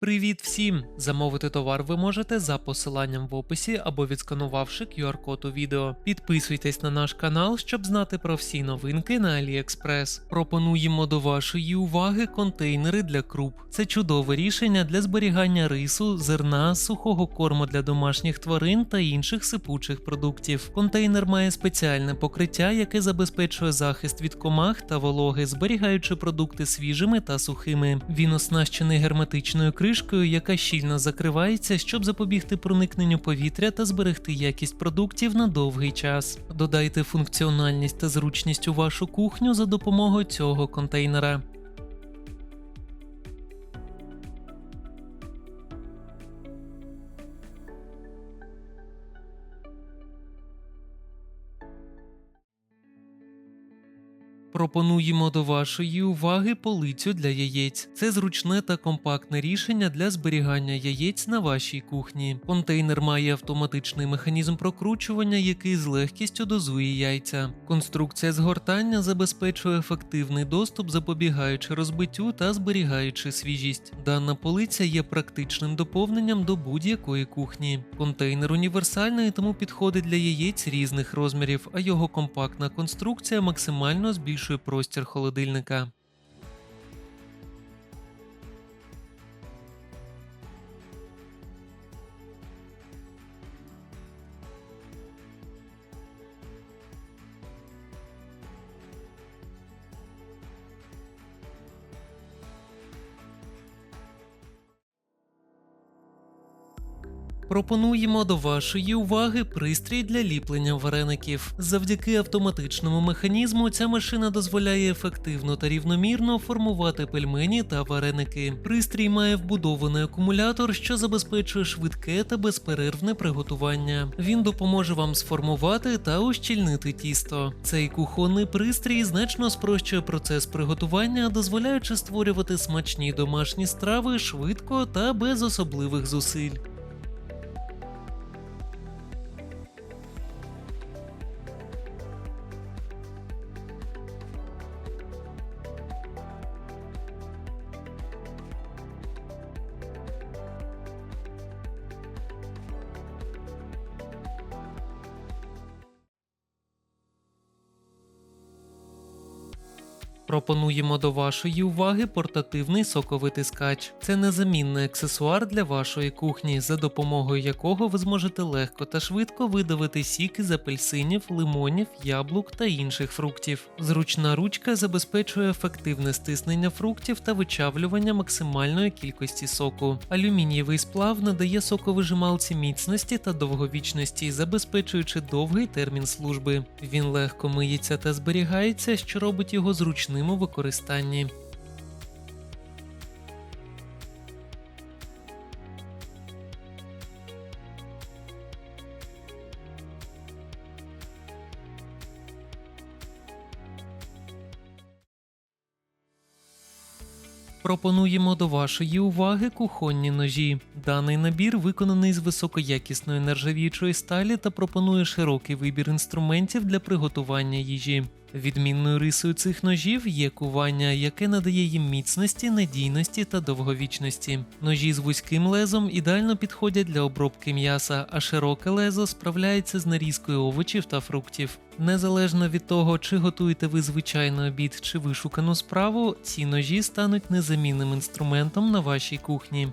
Привіт всім! Замовити товар ви можете за посиланням в описі або відсканувавши QR-код у відео. Підписуйтесь на наш канал, щоб знати про всі новинки на AliExpress. Пропонуємо до вашої уваги контейнери для круп. Це чудове рішення для зберігання рису, зерна, сухого корму для домашніх тварин та інших сипучих продуктів. Контейнер має спеціальне покриття, яке забезпечує захист від комах та вологи, зберігаючи продукти свіжими та сухими. Він оснащений герметичною кришкою, яка щільно закривається, щоб запобігти проникненню повітря та зберегти якість продуктів на довгий час. Додайте функціональність та зручність у вашу кухню за допомогою цього контейнера. Пропонуємо до вашої уваги полицю для яєць. Це зручне та компактне рішення для зберігання яєць на вашій кухні. Контейнер має автоматичний механізм прокручування, який з легкістю дозує яйця. Конструкція згортання забезпечує ефективний доступ, запобігаючи розбиттю та зберігаючи свіжість. Дана полиця є практичним доповненням до будь-якої кухні. Контейнер універсальний, тому підходить для яєць різних розмірів, а його компактна конструкція максимально збільшує простір холодильника. Пропонуємо до вашої уваги пристрій для ліплення вареників. Завдяки автоматичному механізму ця машина дозволяє ефективно та рівномірно формувати пельмені та вареники. Пристрій має вбудований акумулятор, що забезпечує швидке та безперервне приготування. Він допоможе вам сформувати та ущільнити тісто. Цей кухонний пристрій значно спрощує процес приготування, дозволяючи створювати смачні домашні страви швидко та без особливих зусиль. Пропонуємо до вашої уваги портативний соковитискач. Це незамінний аксесуар для вашої кухні, за допомогою якого ви зможете легко та швидко видавити сік із апельсинів, лимонів, яблук та інших фруктів. Зручна ручка забезпечує ефективне стиснення фруктів та вичавлювання максимальної кількості соку. Алюмінієвий сплав надає соковижималці міцності та довговічності, забезпечуючи довгий термін служби. Він легко миється та зберігається, що робить його зручним у використанні. Пропонуємо до вашої уваги кухонні ножі. Даний набір виконаний з високоякісної нержавіючої сталі та пропонує широкий вибір інструментів для приготування їжі. Відмінною рисою цих ножів є кування, яке надає їм міцності, надійності та довговічності. Ножі з вузьким лезом ідеально підходять для обробки м'яса, а широке лезо справляється з нарізкою овочів та фруктів. Незалежно від того, чи готуєте ви звичайний обід чи вишукану справу, ці ножі стануть незамінним інструментом на вашій кухні.